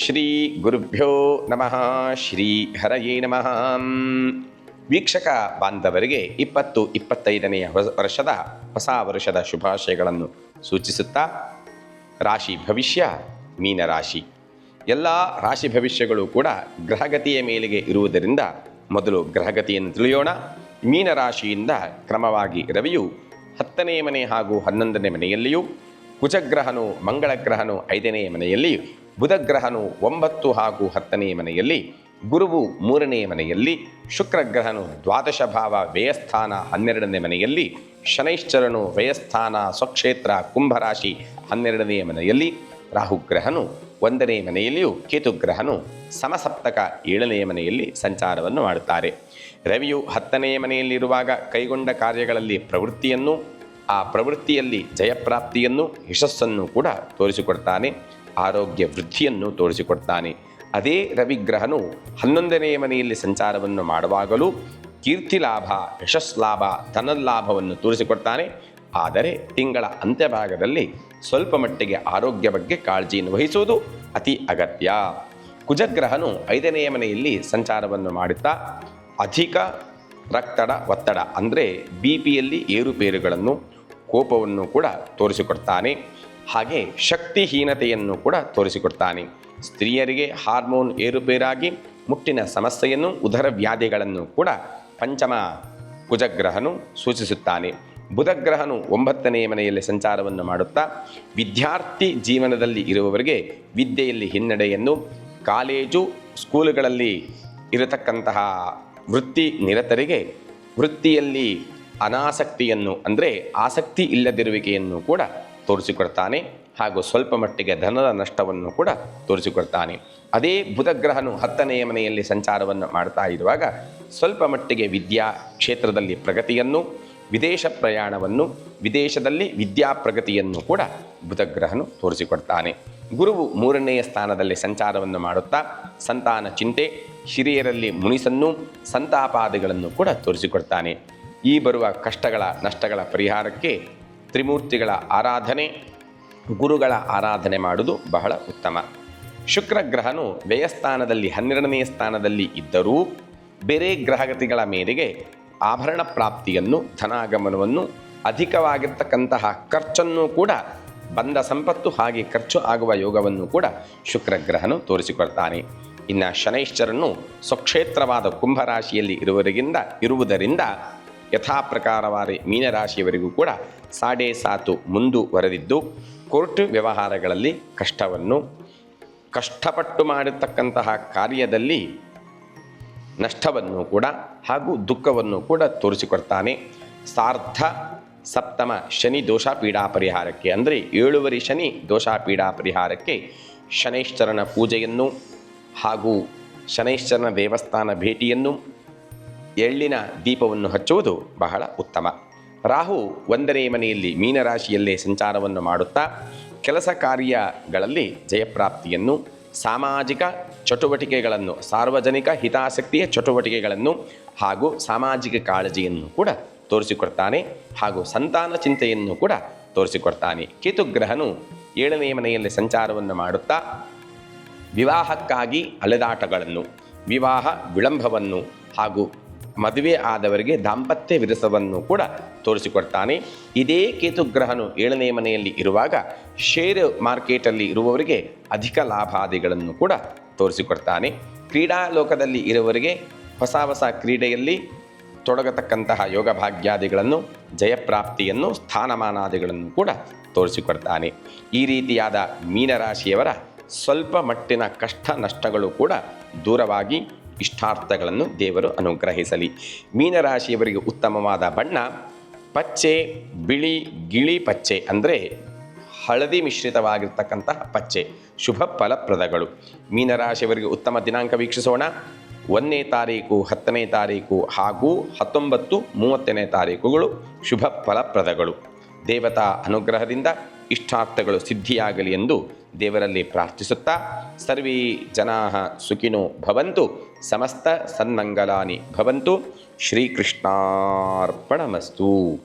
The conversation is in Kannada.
ಶ್ರೀ ಗುರುಭ್ಯೋ ನಮಃ, ಶ್ರೀ ಹರಯೇ ನಮಃ. ವೀಕ್ಷಕ ಬಾಂಧವರಿಗೆ ಇಪ್ಪತ್ತು ಇಪ್ಪತ್ತೈದನೆಯ ವರ್ಷದ ಹೊಸ ವರ್ಷದ ಶುಭಾಶಯಗಳನ್ನು ಸೂಚಿಸುತ್ತಾ, ರಾಶಿ ಭವಿಷ್ಯ, ಮೀನರಾಶಿ. ಎಲ್ಲ ರಾಶಿ ಭವಿಷ್ಯಗಳು ಕೂಡ ಗ್ರಹಗತಿಯ ಮೇಲೆಗೆ ಇರುವುದರಿಂದ ಮೊದಲು ಗ್ರಹಗತಿಯನ್ನು ತಿಳಿಯೋಣ. ಮೀನರಾಶಿಯಿಂದ ಕ್ರಮವಾಗಿ ರವಿಯು ಹತ್ತನೇ ಮನೆ ಹಾಗೂ ಹನ್ನೊಂದನೇ ಮನೆಯಲ್ಲಿಯೂ, ಕುಜಗ್ರಹನು ಮಂಗಳ ಗ್ರಹನು ಐದನೇ ಮನೆಯಲ್ಲಿ ಬುಧಗ್ರಹನು ಒಂಬತ್ತು ಹಾಗೂ ಹತ್ತನೇ ಮನೆಯಲ್ಲಿ, ಗುರುವು ಮೂರನೇ ಮನೆಯಲ್ಲಿ, ಶುಕ್ರಗ್ರಹನು ದ್ವಾದಶ ಭಾವ ವ್ಯಯಸ್ಥಾನ ಹನ್ನೆರಡನೇ ಮನೆಯಲ್ಲಿ, ಶನೈಶ್ಚರನು ವ್ಯಯಸ್ಥಾನ ಸ್ವಕ್ಷೇತ್ರ ಕುಂಭರಾಶಿ ಹನ್ನೆರಡನೇ ಮನೆಯಲ್ಲಿ, ರಾಹುಗ್ರಹನು ಒಂದನೇ ಮನೆಯಲ್ಲಿಯೂ ಕೇತುಗ್ರಹನು ಸಮಸಪ್ತಕ ಏಳನೆಯ ಮನೆಯಲ್ಲಿ ಸಂಚಾರವನ್ನು ಮಾಡುತ್ತಾರೆ. ರವಿಯು ಹತ್ತನೆಯ ಮನೆಯಲ್ಲಿರುವಾಗ ಕೈಗೊಂಡ ಕಾರ್ಯಗಳಲ್ಲಿ ಪ್ರವೃತ್ತಿಯನ್ನು, ಆ ಪ್ರವೃತ್ತಿಯಲ್ಲಿ ಜಯಪ್ರಾಪ್ತಿಯನ್ನು, ಯಶಸ್ಸನ್ನು ಕೂಡ ತೋರಿಸಿಕೊಡ್ತಾನೆ. ಆರೋಗ್ಯ ವೃದ್ಧಿಯನ್ನು ತೋರಿಸಿಕೊಡ್ತಾನೆ. ಅದೇ ರವಿಗ್ರಹನು ಹನ್ನೊಂದನೆಯ ಮನೆಯಲ್ಲಿ ಸಂಚಾರವನ್ನು ಮಾಡುವಾಗಲೂ ಕೀರ್ತಿ ಲಾಭ ಯಶಸ್ ಲಾಭ ಧನಲಾಭವನ್ನು ತೋರಿಸಿಕೊಡ್ತಾನೆ. ಆದರೆ ತಿಂಗಳ ಅಂತ್ಯಭಾಗದಲ್ಲಿ ಸ್ವಲ್ಪ ಮಟ್ಟಿಗೆ ಆರೋಗ್ಯ ಬಗ್ಗೆ ಕಾಳಜಿಯನ್ನು ವಹಿಸುವುದು ಅತಿ ಅಗತ್ಯ. ಕುಜಗ್ರಹನು ಐದನೆಯ ಮನೆಯಲ್ಲಿ ಸಂಚಾರವನ್ನು ಮಾಡುತ್ತಾ ಅಧಿಕ ರಕ್ತಡ ಒತ್ತಡ ಅಂದರೆ ಬಿ ಪಿಯಲ್ಲಿ ಏರುಪೇರುಗಳನ್ನು, ಕೋಪವನ್ನು ಕೂಡ ತೋರಿಸಿಕೊಡ್ತಾನೆ. ಹಾಗೆ ಶಕ್ತಿಹೀನತೆಯನ್ನು ಕೂಡ ತೋರಿಸಿಕೊಡ್ತಾನೆ. ಸ್ತ್ರೀಯರಿಗೆ ಹಾರ್ಮೋನ್ ಏರುಪೇರಾಗಿ ಮುಟ್ಟಿನ ಸಮಸ್ಯೆಯನ್ನು, ಉದರ ವ್ಯಾಧಿಗಳನ್ನು ಕೂಡ ಪಂಚಮ ಕುಜಗ್ರಹನು ಸೂಚಿಸುತ್ತಾನೆ. ಬುಧಗ್ರಹನು ಒಂಬತ್ತನೆಯ ಮನೆಯಲ್ಲಿ ಸಂಚಾರವನ್ನು ಮಾಡುತ್ತಾ, ವಿದ್ಯಾರ್ಥಿ ಜೀವನದಲ್ಲಿ ಇರುವವರಿಗೆ ವಿದ್ಯೆಯಲ್ಲಿ ಹಿನ್ನಡೆಯನ್ನು, ಕಾಲೇಜು, ಸ್ಕೂಲುಗಳಲ್ಲಿ ಇರತಕ್ಕಂತಹ ವೃತ್ತಿ ನಿರತರಿಗೆ ವೃತ್ತಿಯಲ್ಲಿ ಅನಾಸಕ್ತಿಯನ್ನು, ಅಂದರೆ ಆಸಕ್ತಿ ಇಲ್ಲದಿರುವಿಕೆಯನ್ನು ಕೂಡ ತೋರಿಸಿಕೊಡ್ತಾನೆ ಹಾಗೂ ಸ್ವಲ್ಪ ಮಟ್ಟಿಗೆ ಧನದ ನಷ್ಟವನ್ನು ಕೂಡ ತೋರಿಸಿಕೊಡ್ತಾನೆ. ಅದೇ ಬುಧಗ್ರಹನು ಹತ್ತನೆಯ ಮನೆಯಲ್ಲಿ ಸಂಚಾರವನ್ನು ಮಾಡ್ತಾ ಇರುವಾಗ ಸ್ವಲ್ಪ ಮಟ್ಟಿಗೆ ವಿದ್ಯಾ ಕ್ಷೇತ್ರದಲ್ಲಿ ಪ್ರಗತಿಯನ್ನು, ವಿದೇಶ ಪ್ರಯಾಣವನ್ನು, ವಿದೇಶದಲ್ಲಿ ವಿದ್ಯಾ ಪ್ರಗತಿಯನ್ನು ಕೂಡ ಬುಧಗ್ರಹನು ತೋರಿಸಿಕೊಡ್ತಾನೆ. ಗುರುವು ಮೂರನೆಯ ಸ್ಥಾನದಲ್ಲಿ ಸಂಚಾರವನ್ನು ಮಾಡುತ್ತಾ ಸಂತಾನ ಚಿಂತೆ, ಹಿರಿಯರಲ್ಲಿ ಮುನಿಸನ್ನು, ಸಂತಾಪಾದಿಗಳನ್ನು ಕೂಡ ತೋರಿಸಿಕೊಡ್ತಾನೆ. ಈ ಬರುವ ಕಷ್ಟಗಳ, ನಷ್ಟಗಳ ಪರಿಹಾರಕ್ಕೆ ತ್ರಿಮೂರ್ತಿಗಳ ಆರಾಧನೆ, ಗುರುಗಳ ಆರಾಧನೆ ಮಾಡುವುದು ಬಹಳ ಉತ್ತಮ. ಶುಕ್ರಗ್ರಹನು ವ್ಯಯಸ್ಥಾನದಲ್ಲಿ, ಹನ್ನೆರಡನೆಯ ಸ್ಥಾನದಲ್ಲಿ ಇದ್ದರೂ ಬೇರೆ ಗ್ರಹಗತಿಗಳ ಮೇರೆಗೆ ಆಭರಣ ಪ್ರಾಪ್ತಿಯನ್ನು, ಧನಾಗಮನವನ್ನು ಅಧಿಕವಾಗಿರ್ತಕ್ಕಂತಹ ಖರ್ಚನ್ನು ಕೂಡ, ಬಂದ ಸಂಪತ್ತು ಹಾಗೆ ಖರ್ಚು ಆಗುವ ಯೋಗವನ್ನು ಕೂಡ ಶುಕ್ರಗ್ರಹನು ತೋರಿಸಿಕೊಡ್ತಾನೆ. ಇನ್ನು ಶನೈಶ್ಚರನು ಸ್ವಕ್ಷೇತ್ರವಾದ ಕುಂಭರಾಶಿಯಲ್ಲಿ ಇರುವವರಿಗಿಂದ, ಇರುವುದರಿಂದ ಯಥಾಪ್ರಕಾರವಾದ ಮೀನರಾಶಿಯವರಿಗೂ ಕೂಡ ಸಾಡೆ ಸಾತು ಮುಂದುವರೆದಿದ್ದು ಕೋರ್ಟ್ ವ್ಯವಹಾರಗಳಲ್ಲಿ ಕಷ್ಟವನ್ನು ಕಷ್ಟಪಟ್ಟು ಮಾಡಿರ್ತಕ್ಕಂತಹ ಕಾರ್ಯದಲ್ಲಿ ನಷ್ಟವನ್ನು ಕೂಡ ಹಾಗೂ ದುಃಖವನ್ನು ಕೂಡ ತೋರಿಸಿಕೊಡ್ತಾನೆ. ಸಾರ್ಧ ಸಪ್ತಮ ಶನಿ ದೋಷ ಪೀಡಾ ಪರಿಹಾರಕ್ಕೆ ಅಂದರೆ ಏಳುವರಿ ಶನಿ ದೋಷ ಪೀಡಾ ಪರಿಹಾರಕ್ಕೆ ಶನೈಶ್ಚರನ ಪೂಜೆಯನ್ನು ಹಾಗೂ ಶನೈಶ್ಚರನ ದೇವಸ್ಥಾನ ಭೇಟಿಯನ್ನು ಎಳ್ಳಿನ ದೀಪವನ್ನು ಹಚ್ಚುವುದು ಬಹಳ ಉತ್ತಮ. ರಾಹು ಒಂದನೇ ಮನೆಯಲ್ಲಿ ಮೀನರಾಶಿಯಲ್ಲೇ ಸಂಚಾರವನ್ನು ಮಾಡುತ್ತಾ, ಕೆಲಸ ಕಾರ್ಯಗಳಲ್ಲಿ ಜಯಪ್ರಾಪ್ತಿಯನ್ನು, ಸಾಮಾಜಿಕ ಚಟುವಟಿಕೆಗಳನ್ನು, ಸಾರ್ವಜನಿಕ ಹಿತಾಸಕ್ತಿಯ ಚಟುವಟಿಕೆಗಳನ್ನು ಹಾಗೂ ಸಾಮಾಜಿಕ ಕಾಳಜಿಯನ್ನು ಕೂಡ ತೋರಿಸಿಕೊಡ್ತಾನೆ ಹಾಗೂ ಸಂತಾನ ಚಿಂತೆಯನ್ನು ಕೂಡ ತೋರಿಸಿಕೊಡ್ತಾನೆ. ಕೇತುಗ್ರಹನು ಏಳನೇ ಮನೆಯಲ್ಲಿ ಸಂಚಾರವನ್ನು ಮಾಡುತ್ತಾ, ವಿವಾಹಕ್ಕಾಗಿ ಅಲೆದಾಟಗಳನ್ನು, ವಿವಾಹ ವಿಳಂಬವನ್ನು ಹಾಗೂ ಮದುವೆ ಆದವರಿಗೆ ದಾಂಪತ್ಯ ವಿರಸವನ್ನು ಕೂಡ ತೋರಿಸಿಕೊಡ್ತಾನೆ. ಇದೇ ಕೇತುಗ್ರಹನು ಏಳನೇ ಮನೆಯಲ್ಲಿ ಇರುವಾಗ ಷೇರು ಮಾರ್ಕೆಟಲ್ಲಿ ಇರುವವರಿಗೆ ಅಧಿಕ ಲಾಭಾದಿಗಳನ್ನು ಕೂಡ ತೋರಿಸಿಕೊಡ್ತಾನೆ. ಕ್ರೀಡಾ ಲೋಕದಲ್ಲಿ ಇರುವವರಿಗೆ ಹೊಸ ಹೊಸ ಕ್ರೀಡೆಯಲ್ಲಿ ತೊಡಗತಕ್ಕಂತಹ ಯೋಗ ಭಾಗ್ಯಾದಿಗಳನ್ನು, ಜಯಪ್ರಾಪ್ತಿಯನ್ನು, ಸ್ಥಾನಮಾನಾದಿಗಳನ್ನು ಕೂಡ ತೋರಿಸಿಕೊಡ್ತಾನೆ. ಈ ರೀತಿಯಾದ ಮೀನರಾಶಿಯವರ ಸ್ವಲ್ಪ ಮಟ್ಟಿನ ಕಷ್ಟ ನಷ್ಟಗಳು ಕೂಡ ದೂರವಾಗಿ ಇಷ್ಟಾರ್ಥಗಳನ್ನು ದೇವರು ಅನುಗ್ರಹಿಸಲಿ. ಮೀನರಾಶಿಯವರಿಗೆ ಉತ್ತಮವಾದ ಬಣ್ಣ, ಪಚ್ಚೆ, ಬಿಳಿ, ಗಿಳಿ ಪಚ್ಚೆ ಅಂದರೆ ಹಳದಿ ಮಿಶ್ರಿತವಾಗಿರ್ತಕ್ಕಂತಹ ಪಚ್ಚೆ, ಶುಭ ಫಲಪ್ರದಗಳು. ಮೀನರಾಶಿಯವರಿಗೆ ಉತ್ತಮ ದಿನಾಂಕ ವೀಕ್ಷಿಸೋಣ. ಒಂದನೇ ತಾರೀಕು, ಹತ್ತನೇ ತಾರೀಕು ಹಾಗೂ ಹತ್ತೊಂಬತ್ತು, ಮೂವತ್ತನೇ ತಾರೀಕುಗಳು ಶುಭ ಫಲಪ್ರದಗಳು. ದೇವತಾ ಅನುಗ್ರಹದಿಂದ ಇಷ್ಟಾರ್ಥಗಳು ಸಿದ್ಧಿಯಾಗಲಿ ಎಂದು ದೇವರಲ್ಲಿ ಪ್ರಾರ್ಥಿಸುತ್ತಾ ಸರ್ವೇ ಜನಾ ಸುಖಿನೋ ಭವಂತು ಸಮಸ್ತ ಸನ್ಮಂಗಲಾನಿ ಭವಂತು ಶ್ರೀಕೃಷ್ಣಾರ್ಪಣಮಸ್ತು.